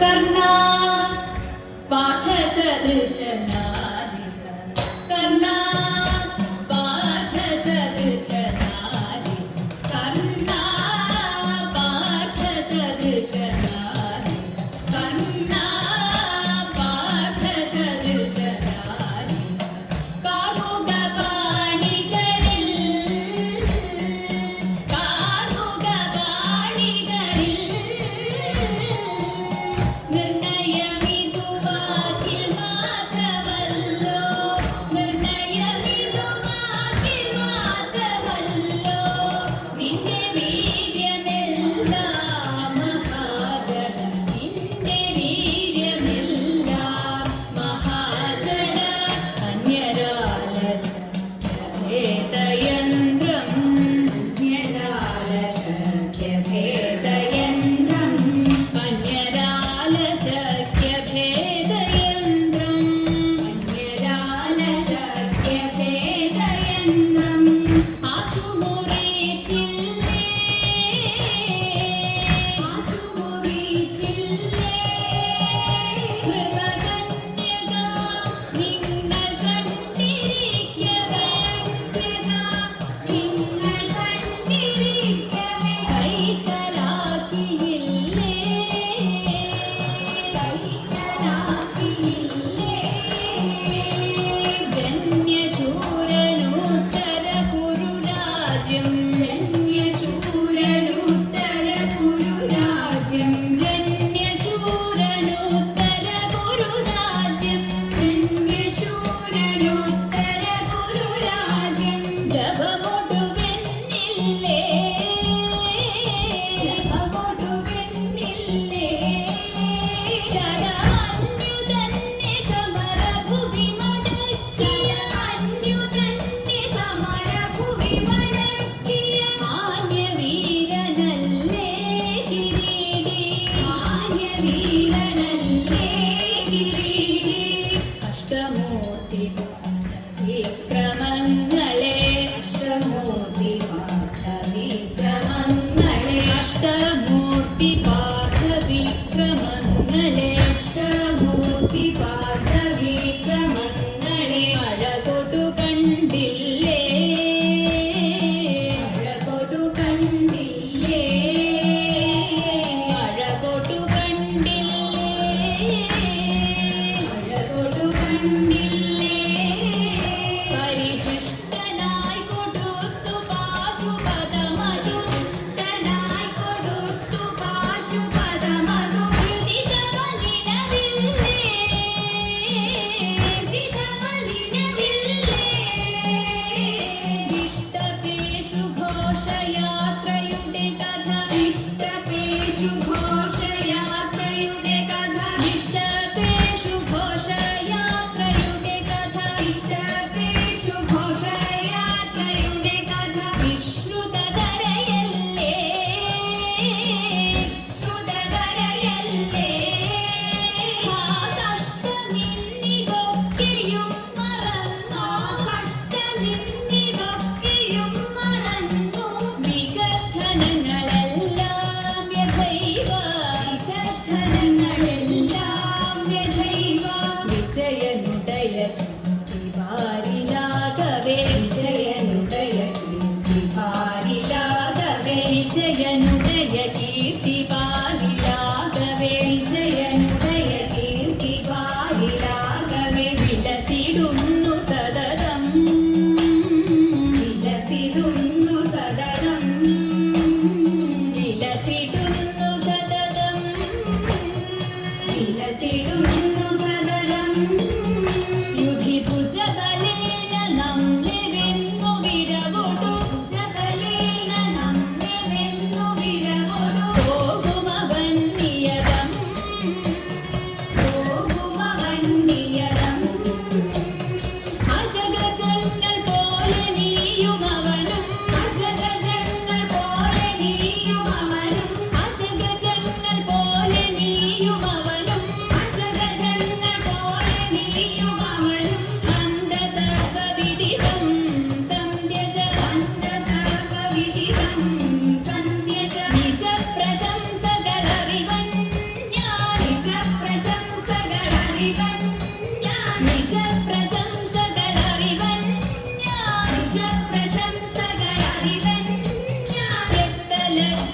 कर्णा पाठसदृश नारिका कर्णा पाठसदृश नारिका कर्णा पाठसदृश नारिका shaya. que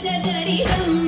सजरिदम्